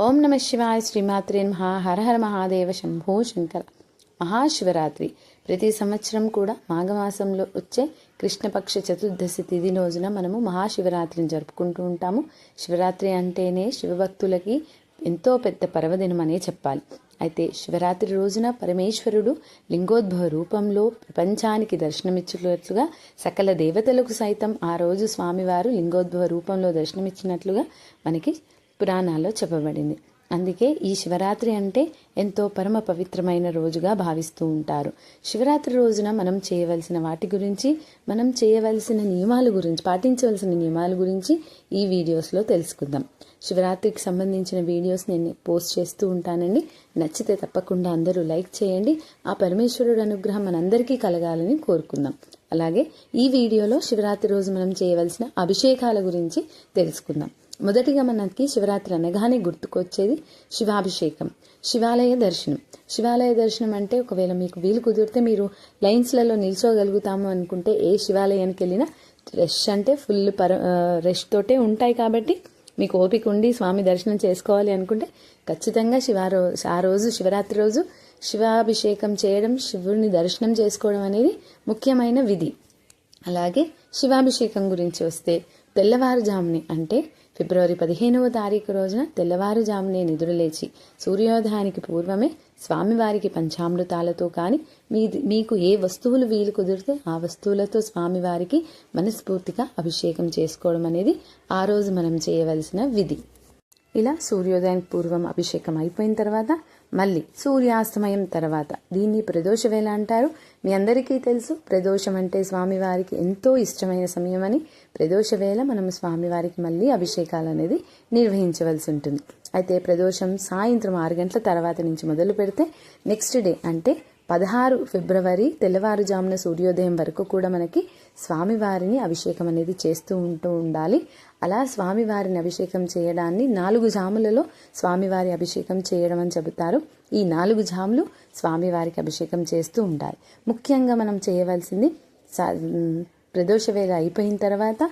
ఓం నమ శివాయ శ్రీమాత్రే మహా హర హర మహాదేవ శంభో శంకర. మహాశివరాత్రి. ప్రతి సంవత్సరం కూడా మాఘమాసంలో వచ్చే కృష్ణపక్ష చతుర్దశి తిథి రోజున మనము మహాశివరాత్రిని జరుపుకుంటూ ఉంటాము. శివరాత్రి అంటేనే శివభక్తులకి ఎంతో పెద్ద పర్వదినం అనే చెప్పాలి. అయితే శివరాత్రి రోజున పరమేశ్వరుడు లింగోద్భవ రూపంలో ప్రపంచానికి దర్శనమిచ్చినట్లుగా సకల దేవతలకు సైతం ఆ రోజు స్వామివారు లింగోద్భవ రూపంలో దర్శనమిచ్చినట్లుగా మనకి పురాణాల్లో చెప్పబడింది. అందుకే ఈ శివరాత్రి అంటే ఎంతో పరమ పవిత్రమైన రోజుగా భావిస్తూ ఉంటారు. శివరాత్రి రోజున మనం చేయవలసిన వాటి గురించి మనం చేయవలసిన నియమాల గురించి పాటించవలసిన నియమాల గురించి ఈ వీడియోస్లో తెలుసుకుందాం. శివరాత్రికి సంబంధించిన వీడియోస్ నేను పోస్ట్ చేస్తూ ఉంటానండి. నచ్చితే తప్పకుండా అందరూ లైక్ చేయండి. ఆ పరమేశ్వరుడు అనుగ్రహం మనందరికీ కలగాలని కోరుకుందాం. అలాగే ఈ వీడియోలో శివరాత్రి రోజు మనం చేయవలసిన అభిషేకాల గురించి తెలుసుకుందాం. మొదటిగా మనకి శివరాత్రి అనగానే గుర్తుకొచ్చేది శివాభిషేకం శివాలయ దర్శనం. శివాలయ దర్శనం అంటే ఒకవేళ మీకు వీలు కుదిరితే మీరు లైన్స్లలో నిల్చోగలుగుతాము అనుకుంటే ఏ శివాలయానికి వెళ్ళినా రష్ అంటే ఫుల్ పర రష్ తోటే ఉంటాయి కాబట్టి మీకు ఓపిక ఉండి స్వామి దర్శనం చేసుకోవాలి అనుకుంటే ఖచ్చితంగా శివారో ఆ రోజు శివరాత్రి రోజు శివాభిషేకం చేయడం శివుని దర్శనం చేసుకోవడం అనేది ముఖ్యమైన విధి. అలాగే శివాభిషేకం గురించి వస్తే తెల్లవారుజాముని అంటే ఫిబ్రవరి పదిహేనవ తారీఖు రోజున తెల్లవారుజామునే నిద్రలేచి సూర్యోదయానికి పూర్వమే స్వామివారికి పంచామృతాలతో కానీ మీ మీకు ఏ వస్తువులు వీలు కుదిరితే ఆ వస్తువులతో స్వామివారికి మనస్ఫూర్తిగా అభిషేకం చేసుకోవడం అనేది ఆ రోజు మనం చేయవలసిన విధి. ఇలా సూర్యోదయానికి పూర్వం అభిషేకం అయిపోయిన తర్వాత మళ్ళీ సూర్యాస్తమయం తర్వాత దీన్ని ప్రదోష వేళ అంటారు. మీ అందరికీ తెలుసు ప్రదోషం అంటే స్వామివారికి ఎంతో ఇష్టమైన సమయం అని ప్రదోష వేళ మనం స్వామివారికి మళ్ళీ అభిషేకాలు అనేది నిర్వహించవలసి ఉంటుంది. అయితే ప్రదోషం సాయంత్రం ఆరు గంటల తర్వాత నుంచి మొదలు పెడితే నెక్స్ట్ డే అంటే పదహారు ఫిబ్రవరి తెల్లవారుజామున సూర్యోదయం వరకు కూడా మనకి స్వామివారిని అభిషేకం అనేది చేస్తూ ఉంటూ ఉండాలి. అలా స్వామివారిని అభిషేకం చేయడాన్ని నాలుగు జాములలో స్వామివారి అభిషేకం చేయడం అని చెబుతారు. ఈ నాలుగు జాములు స్వామివారికి అభిషేకం చేస్తూ ఉండాలి. ముఖ్యంగా మనం చేయవలసింది ప్రదోష వేళ అయిపోయిన తర్వాత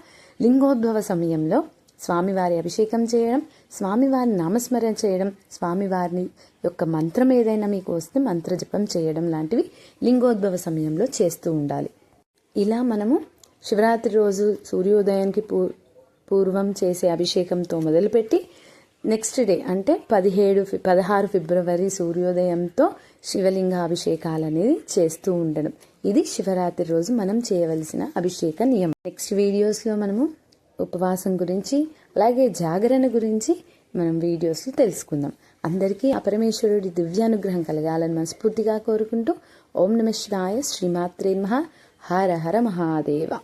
లింగోద్భవ సమయంలో స్వామివారి అభిషేకం చేయడం స్వామివారి నామస్మరణ చేయడం స్వామివారిని యొక్క మంత్రం ఏదైనా మీకు వస్తే మంత్ర జపం చేయడం లాంటివి లింగోద్భవ సమయంలో చేస్తూ ఉండాలి. ఇలా మనము శివరాత్రి రోజు సూర్యోదయానికి పూ పూర్వం చేసే అభిషేకంతో మొదలుపెట్టి నెక్స్ట్ డే అంటే పదిహేడు పదహారు ఫిబ్రవరి సూర్యోదయంతో శివలింగ అభిషేకాలు అనేది చేస్తూ ఉండడం. ఇది శివరాత్రి రోజు మనం చేయవలసిన అభిషేక నియమం. నెక్స్ట్ వీడియోస్లో మనము ఉపవాసం గురించి అలాగే జాగరణ గురించి మనం వీడియోస్లో తెలుసుకుందాం. అందరికీ అపరమేశ్వరుడి దివ్యానుగ్రహం కలగాలని మనస్ఫూర్తిగా కోరుకుంటూ ఓం నమ శివాయ శ్రీమాత్రే మహా హర హర మహాదేవ.